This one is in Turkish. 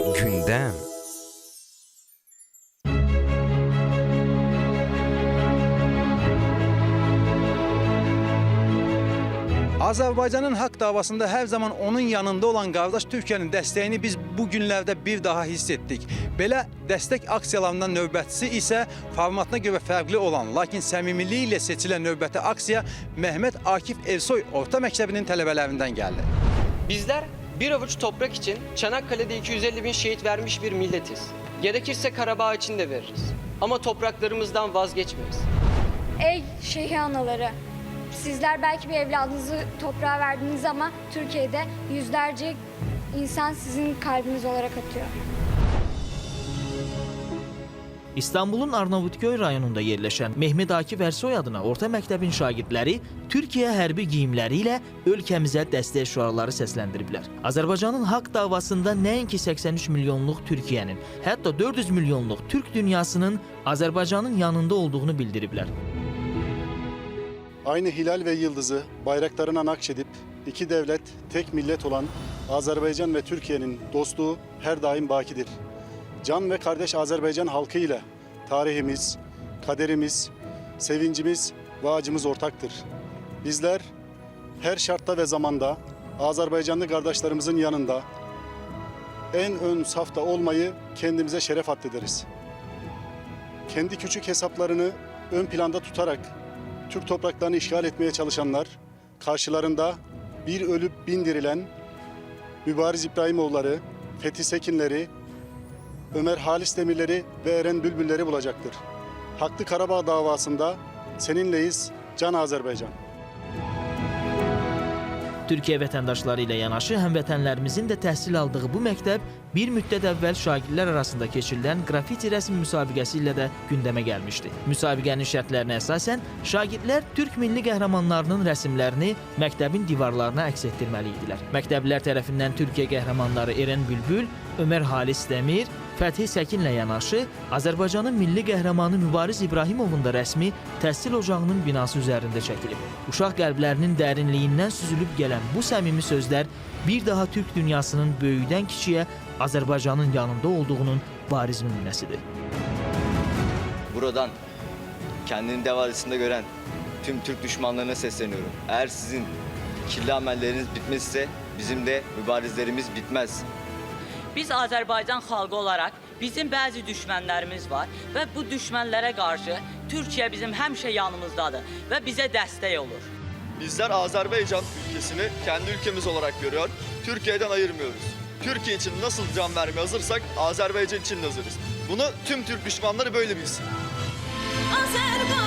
Gündem. Azərbaycanın haqq davasında hər zaman onun yanında olan qardaş Türkiyənin dəstəyini biz bu günlərdə bir daha hiss etdik. Belə dəstək aksiyalarından növbətçisi isə formatına görə fərqli olan, lakin səmimilik ilə seçilən növbəti aksiya Mehmet Akif Ersoy Orta Məktəbinin tələbələrindən gəldi. Bizler bir avuç toprak için Çanakkale'de 250 bin şehit vermiş bir milletiz. Gerekirse Karabağ için de veririz. Ama topraklarımızdan vazgeçmeyiz. Ey şehir anaları, sizler belki bir evladınızı toprağa verdiniz ama Türkiye'de yüzlerce insan sizin kalbiniz olarak atıyor. İstanbulun Arnavutköy rayonunda yerləşən Mehmet Akif Ersoy adına orta məktəbin şagirdləri Türkiyə hərbi geyimləri ilə ölkəmizə dəstək şüarları səsləndiriblər. Azərbaycanın haqq davasında nəinki 83 milyonluq Türkiyənin, hətta 400 milyonluq Türk dünyasının Azərbaycanın yanında olduğunu bildiriblər. Aynı hilal ve yıldızı bayraklarına nakşedip iki devlet, tek millet olan Azerbaycan ve Türkiye'nin dostluğu her daim bakidir. Can ve kardeş Azerbaycan halkı ile tarihimiz, kaderimiz, sevincimiz ve acımız ortaktır. Bizler her şartta ve zamanda Azerbaycanlı kardeşlerimizin yanında en ön safta olmayı kendimize şeref addederiz. Kendi küçük hesaplarını ön planda tutarak Türk topraklarını işgal etmeye çalışanlar karşılarında bir ölüp bin dirilen Mübariz İbrahimoğulları, Fethi Sekinleri, Ömer Halis Demirleri ve Eren Bülbülleri bulacaktır. Haklı Karabağ davasında seninleyiz Can Azerbaycan. Türkiyə vətəndaşları ilə yanaşı həmvətənlərimizin də təhsil aldığı bu məktəb bir müddət əvvəl şagirdlər arasında keçirilən qrafiti rəsm müsabiqəsi ilə də gündəmə gəlmişdi. Müsabiqənin şərtlərinə əsasən şagirdlər Türk milli qəhrəmanlarının rəsmlərini məktəbin divarlarına əks etdirməli idilər. Məktəblilər tərəfindən Türkiyə qəhrəmanları Eren Bülbül, Ömər Halis Dəmir, Fəthi Səkinlə yanaşı Azərbaycanın milli qəhrəmanı Mübariz İbrahimovun da rəsmi təhsil ocağının binası üzərində çəkilib. Uşaq qəlblərinin dərinliyindən süzülüb gələn bu səmimi sözlər bir daha Türk dünyasının böyükdən kiçiyə Azərbaycanın yanında olduğunun bariz nümunəsidir. Buradan kendini dev adresinde gören tüm Türk düşmanlarına sesleniyorum. Eğer sizin kirli amelleriniz bitmezse bizim de mübarizlerimiz bitmez. Biz Azərbaycan xalqı olaraq bizim bəzi düşmənlərimiz var və bu düşmənlərə qarşı Türkiyə bizim həmişə yanımızdadır və bizə dəstək olur. Bizler Azerbaycan ülkesini kendi ülkemiz olarak görüyor, Türkiye'den ayırmıyoruz. Türkiye için nasıl can vermeye hazırsak Azerbaycan için de hazırız. Bunu tüm Türk düşmanları böyle bilsin. Azərbaycan